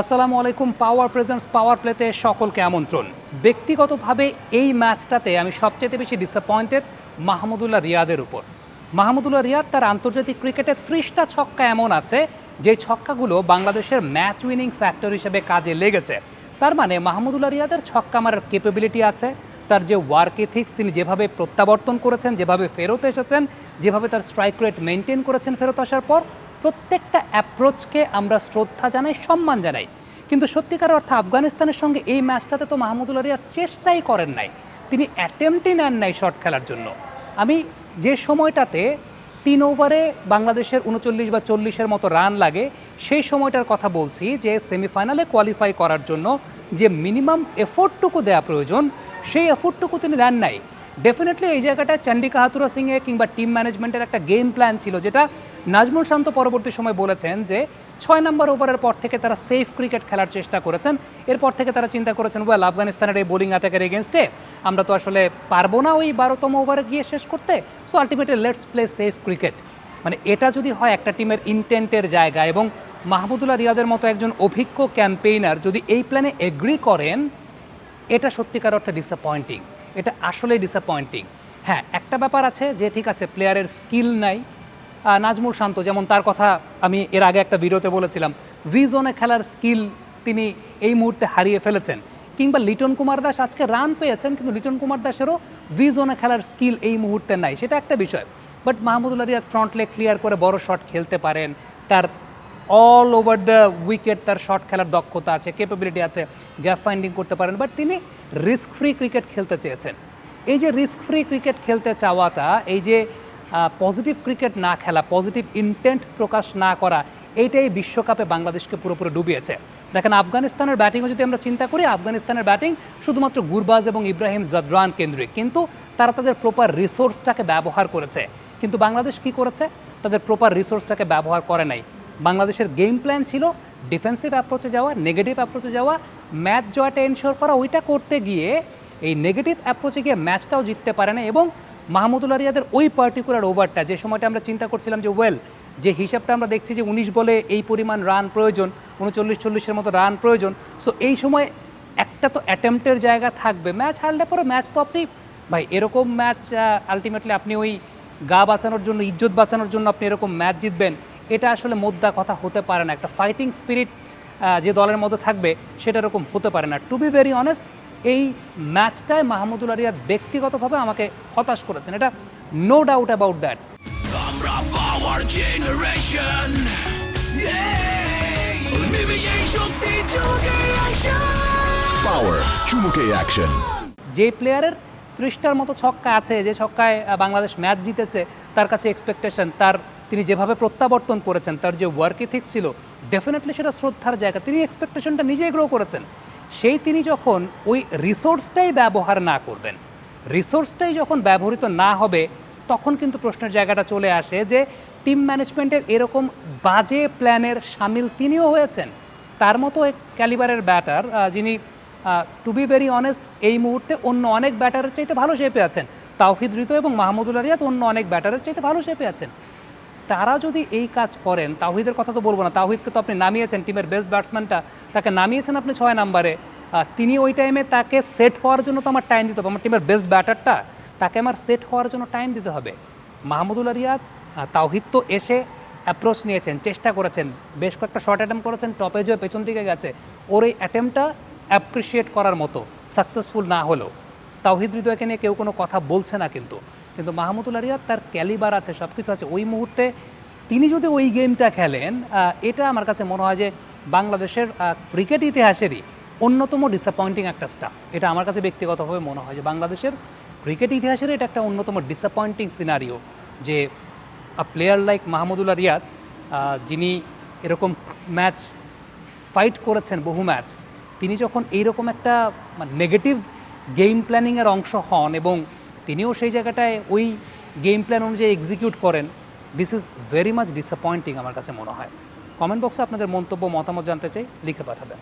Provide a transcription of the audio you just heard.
আসসালামু আলাইকুম পাওয়ার প্রেজেন্টস পাওয়ার প্লেতে সকলকে আমন্ত্রণ। ব্যক্তিগতভাবে এই ম্যাচটাতে আমি সবচেয়ে বেশি ডিসঅ্যাপয়েন্টেড মাহমুদুল্লাহ রিয়াদের উপর। মাহমুদুল্লাহ রিয়াদ তার আন্তর্জাতিক ক্রিকেটের ত্রিশটা ছক্কা এমন আছে, যে ছক্কাগুলো বাংলাদেশের ম্যাচ উইনিং ফ্যাক্টর হিসেবে কাজে লেগেছে। তার মানে মাহমুদুল্লাহ রিয়াদের ছক্কা মারার কেপেবিলিটি আছে, তার যে ওয়ার্ক এথিক্স তিনি যেভাবে প্রত্যাবর্তন করেছেন, যেভাবে ফেরত এসেছেন, যেভাবে তার স্ট্রাইক রেট মেনটেন করেছেন ফেরত আসার পর প্রত্যেকটা অ্যাপ্রোচকে আমরা শ্রদ্ধা জানাই, সম্মান জানাই। কিন্তু সত্যিকার অর্থে আফগানিস্তানের সঙ্গে এই ম্যাচটাতে তো মাহমুদুল্লাহ রিয়াদ চেষ্টাই করেন নাই। তিনি অ্যাটেম্পটই নেন নাই শট খেলার জন্য। আমি যে সময়টাতে তিন ওভারে বাংলাদেশের উনচল্লিশ বা চল্লিশের মতো রান লাগে, সেই সময়টার কথা বলছি যে সেমিফাইনালে কোয়ালিফাই করার জন্য যে মিনিমাম এফোর্টটুকু দেওয়া প্রয়োজন, সেই এফোর্টটুকু তিনি দেন নাই। ডেফিনেটলি এই জায়গাটায় চন্ডিকা হাতুরা সিংয়ে কিংবা টিম ম্যানেজমেন্টের একটা গেম প্ল্যান ছিল, যেটা নাজমুল শান্ত পরবর্তী সময় বলেছেন যে ছয় নম্বর ওভারের পর থেকে তারা সেফ ক্রিকেট খেলার চেষ্টা করেছেন। এরপর থেকে তারা চিন্তা করেছেন ওয়েল আফগানিস্তানের এই বোলিং অ্যাটাকের এগেনস্টে আমরা তো আসলে পারব না ওই বারোতম ওভারে গিয়ে শেষ করতে। So ultimately let's play safe cricket মানে এটা যদি হয় একটা টিমের ইন্টেন্টের জায়গা এবং মাহমুদুল্লাহ রিয়াদের মতো একজন অভিজ্ঞ ক্যাম্পেইনার যদি এই প্ল্যানে এগ্রি করেন, এটা সত্যিকার অর্থে ডিসঅ্যাপয়েন্টিং এটা আসলেই ডিসঅ্যাপয়েন্টিং হ্যাঁ একটা ব্যাপার আছে যে, ঠিক আছে প্লেয়ারের স্কিল নাই। নাজমুল শান্ত, যেমন তার কথা আমি এর আগে একটা ভিডিওতে বলেছিলাম ভি জোনে খেলার স্কিল তিনি এই মুহূর্তে হারিয়ে ফেলেছেন। কিংবা লিটন কুমার দাস আজকে রান পেয়েছেন, কিন্তু লিটন কুমার দাসেরও ভি জোনে খেলার স্কিল এই মুহূর্তে নাই। সেটা একটা বিষয়। But Mahmudullah Riyad front leg clear করে বড় শট খেলতে পারেন। তার অল ওভার দ্য উইকেট তার শর্ট খেলার দক্ষতা আছে ক্যাপাবিলিটি আছে গ্যাপ ফাইন্ডিং করতে পারেন বাট তিনি রিস্ক ফ্রি ক্রিকেট খেলতে চেয়েছেন। এই যে রিস্ক ফ্রি ক্রিকেট খেলতে চাওয়াটা, এই যে পজিটিভ ক্রিকেট না খেলা পজিটিভ ইন্টেন্ট প্রকাশ না করা, এইটাই বিশ্বকাপে বাংলাদেশকে পুরোপুরি ডুবিয়েছে। দেখেন, আফগানিস্তানের ব্যাটিংও যদি আমরা চিন্তা করি, আফগানিস্তানের ব্যাটিং শুধুমাত্র গুরবাজ এবং ইব্রাহিম জাদরান কেন্দ্রিক, কিন্তু তারা তাদের প্রপার রিসোর্সটাকে ব্যবহার করেছে। কিন্তু বাংলাদেশ কি করেছে? তাদের প্রপার রিসোর্সটাকে ব্যবহার করে নাই। বাংলাদেশের গেম প্ল্যান ছিল ডিফেন্সিভ অ্যাপ্রোচে যাওয়া নেগেটিভ অ্যাপ্রোচে যাওয়া। ম্যাচ জয়টা এনশোর করা, ওইটা করতে গিয়ে এই নেগেটিভ অ্যাপ্রোচে গিয়ে ম্যাচটাও জিততে পারে না এবং মাহমুদুল্লাহ রিয়াদের ওই পার্টিকুলার ওভারটা যে সময়টা আমরা চিন্তা করছিলাম যে ওয়েল যে হিসাবটা আমরা দেখছি যে উনিশ বলে এই পরিমাণ রান প্রয়োজন, উনচল্লিশ, চল্লিশের মতো রান প্রয়োজন। সো এই সময় একটা তো অ্যাটেম্পটের জায়গা থাকবে। ম্যাচ হারলে পরে ম্যাচ তো আপনি, ভাই, এরকম ম্যাচ আলটিমেটলি আপনি ওই গা বাঁচানোর জন্য, ইজ্জত বাঁচানোর জন্য আপনি এরকম ম্যাচ জিতবেন। এটা আসলে মোদ্দা কথা হতে পারে না। একটা ফাইটিং স্পিরিট যে দলের মধ্যে থাকবে সেটা এরকম হতে পারে না। টু বি ভেরি অনেস্ট এই ম্যাচটায় মাহমুদুল রিয়াদ ব্যক্তিগতভাবে আমাকে হতাশ করেছেন। এটা নো ডাউট অ্যাবাউট দ্যাট আমরা পাওয়ার জেনারেশন চুমুকে অ্যাকশন যে প্লেয়ারের ত্রিশটার মতো ছক্কা আছে যে ছক্কায় বাংলাদেশ ম্যাচ জিতেছে তার কাছে এক্সপেকটেশন তার তিনি যেভাবে প্রত্যাবর্তন করেছেন, তার যে ওয়ার্ক ইথিক্স ছিল ডেফিনেটলি সেটা শ্রদ্ধার জায়গা। তিনি এক্সপেকটেশনটা নিজেই গ্রো করেছেন। সেই তিনি যখন ওই রিসোর্সটাই ব্যবহার না করবেন রিসোর্সটাই যখন ব্যবহৃত না হবে, তখন কিন্তু প্রশ্নের জায়গাটা চলে আসে যে টিম ম্যানেজমেন্টের এরকম বাজে প্ল্যানের সামিল তিনিও হয়েছেন। তার মতো এক ক্যালিবারের ব্যাটার যিনি টু বি ভেরি অনেস্ট এই মুহূর্তে অন্য অনেক ব্যাটারের চাইতে ভালো শেপে আছেন। তাওহিদ ঋতু এবং মাহমুদুল রিয়াদ অন্য অনেক ব্যাটারের চাইতে ভালো শেপে আছেন। তারা যদি এই কাজ করেন, তাওহিদের কথা তো বলব না, তাওহিদকে তো আপনি নামিয়েছেন, টিমের বেস্ট ব্যাটসম্যানটা তাকে নামিয়েছেন আপনি ছয় নাম্বারে তিনি ওই টাইমে তাকে সেট হওয়ার জন্য তো আমার টাইম দিতে হবে, আমার টিমের বেস্ট ব্যাটারটা তাকে আমার সেট হওয়ার জন্য টাইম দিতে হবে। মাহমুদুল্লাহ রিয়াদ তাওহিদ তো এসে অ্যাপ্রোচ নিয়েছেন, চেষ্টা করেছেন, বেশ কয়েকটা শর্ট অ্যাটেম্প করেছেন টপে জয়ে পেছন দিকে গেছে, ওর এই অ্যাটেম্পটা অ্যাপ্রিসিয়েট করার মতো সাকসেসফুল না হলেও। তাওহিদ হৃদয়কে নিয়ে কেউ কোনো কথা বলছে না কিন্তু। কিন্তু মাহমুদুল্লাহ রিয়াদ তার ক্যালিবার আছে সব কিছু আছে। ওই মুহূর্তে তিনি যদি ওই গেমটা খেলেন এটা আমার কাছে মনে হয় যে বাংলাদেশের ক্রিকেট ইতিহাসেরই অন্যতম ডিসঅ্যাপয়েন্টিং একটা স্টাফ এটা আমার কাছে ব্যক্তিগতভাবে মনে হয় যে বাংলাদেশের ক্রিকেট ইতিহাসের এটা একটা অন্যতম ডিসঅ্যাপয়েন্টিং সিনারিও যে প্লেয়ার লাইক মাহমুদুল্লাহ রিয়াদ যিনি এরকম ম্যাচ ফাইট করেছেন, বহু ম্যাচ তিনি যখন এইরকম একটা নেগেটিভ গেম প্ল্যানিংয়ের অংশ হন এবং তিনিও সেই জায়গাটায় ওই গেম প্ল্যান অনুযায়ী এক্সিকিউট করেন। This is very much disappointing আমার কাছে মনে হয়। কমেন্ট বক্সে আপনাদের মন্তব্য, মতামত জানতে চাই, লিখে পাঠাবেন।